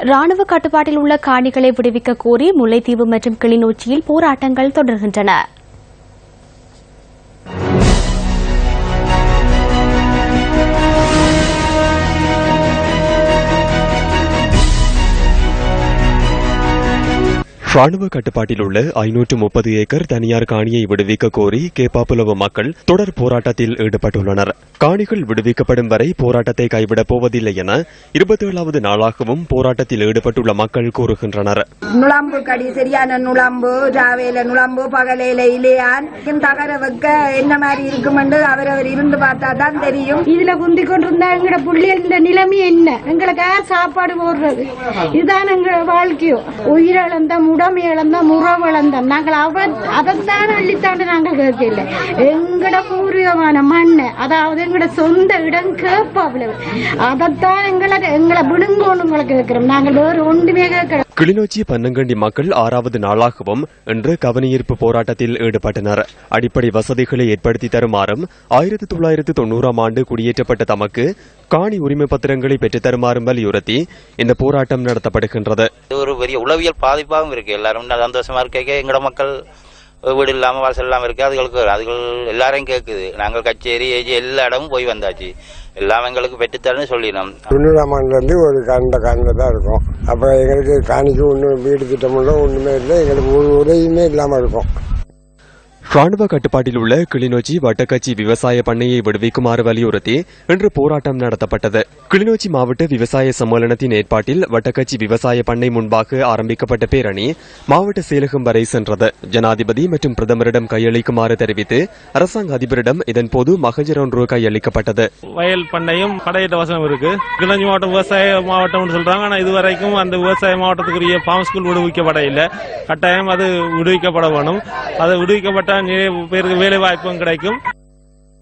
ராணுவ கட்டுப்பாட்டில் உள்ள காணிகளை விடுவிக்க கோரி முல்லைத்தீவு மற்றும் கிளிநொச்சியில் போராட்டங்கள் தொடர்கின்றன. ராணுவ கட்டுப்பாட்டில் உள்ள ஐநூற்று முப்பது ஏக்கர் தனியார் காணியை விடுவிக்க கோரி கேப்பாப்புலவு மக்கள் தொடர் போராட்டத்தில் ஈடுபட்டுள்ளனர். காணிகள் விடுவிக்கப்படும் வரை போராட்டத்தை கைவிடப் போவதில்லை என இருபத்தி ஏழாவது நாளாகவும் போராட்டத்தில் ஈடுபட்டுள்ள மக்கள் கூறுகின்றனர். நுழம்பு கடி சரியான நுழம்பு ராவேல நுழம்பு பகலையில இலையான். தகர வைக்க என்ன மாதிரி இருக்குமென்று அவரவர் இருந்து பார்த்தா தான் தெரியும். இதுல குந்தி கொண்டிருந்தா எங்கட புள்ளைகள் இந்த நிலைமை என்ன? எங்களுக்கு சாப்பாடு போடுறது? இதுதான் எங்களோட வாழ்க்கையோ. உயிரிழந்த உடமை இழந்த முறவு இழந்த. நாங்கள் அவ அதைத்தான் அள்ளித்தாண்டு நாங்கள் கேட்கல எங்கட பூர்வீகமான மண் அதாவது எங்கட சொந்த இடம் கேப்பாவில அதைத்தான் எங்களை எங்களை விடுங்கோன்னு உங்களை கேட்கிறோம். நாங்கள் வேறு ஒன்றுமே கேட்கல. கிளிநொச்சி பன்னங்கண்டி மக்கள் ஆறாவது நாளாகவும் இன்று கவனஈர்ப்பு போராட்டத்தில் ஈடுபட்டனர். அடிப்படை வசதிகளை ஏற்படுத்தி தருமாறும் ஆயிரத்தி தொள்ளாயிரத்து தொண்ணூறாம் ஆண்டு குடியேற்றப்பட்ட தமக்கு காணி உரிமை பத்திரங்களை பெற்றுத் தருமாறும் வலியுறுத்தி இந்த போராட்டம் நடத்தப்படுகின்றது. இது ஒரு பெரிய உளவியல் பாதிப்பாகவும் இருக்கு. எல்லாரும் சந்தோஷமா இருக்க எங்கட மக்கள் வீடு இல்லாம வாசல் இல்லாம இருக்கு. அதுகளுக்கு அதுகள் எல்லாரையும் கேட்குது நாங்கள் கச்சேரி ஏஜி எல்லா இடமும் போய் வந்தாச்சு. எல்லாம் எங்களுக்கு பெற்றுத்தரன்னு சொல்லினோம். தொண்ணூறாம் ஆண்டுலேருந்து ஒரு கண்ட காணில் தான் இருக்கும். அப்போ எங்களுக்கு காணிக்கு ஒன்றும் வீடு திட்டமில்ல ஒன்றுமே இல்லை. எங்களுக்கு ஒரு உதவியுமே இல்லாமல் இருக்கும். ராணுவ கட்டுப்பாட்டில் உள்ள கிளிநொச்சி வட்டக்கச்சி விவசாய பண்ணையை விடுவிக்குமாறு வலியுறுத்தி இன்று போராட்டம் நடத்தப்பட்டது. கிளிநொச்சி மாவட்ட விவசாய சம்மேளனத்தின் ஏற்பாட்டில் வட்டக்கச்சி விவசாய பண்ணை முன்பாக ஆரம்பிக்கப்பட்ட பேரணி மாவட்ட செயலகம் வரை சென்றது. ஜனாதிபதி மற்றும் பிரதமரிடம் கையளிக்குமாறு தெரிவித்து அரசாங்க அதிபரிடம் இதன்போது மகஜர் ஒன்று கையளிக்கப்பட்டது. வயல் பண்ணையும் கடையிட்ட வசனம் இருக்கு. கிளஞ்சி மாவட்டம் விவசாய மாவட்டம்னு சொல்றாங்க. ஆனா இது வரைக்கும் அந்த விவசாய மாவட்டத்துக்குரிய ஃபார்ம் ஸ்கூல் விடுவிக்கப்பட இல்லை கட்டாயம் அது விடுவிக்கப்பட வேணும். அது விடுவிக்கப்பட்ட நிறைய பேருக்கு வேலை வாய்ப்பும் கிடைக்கும்.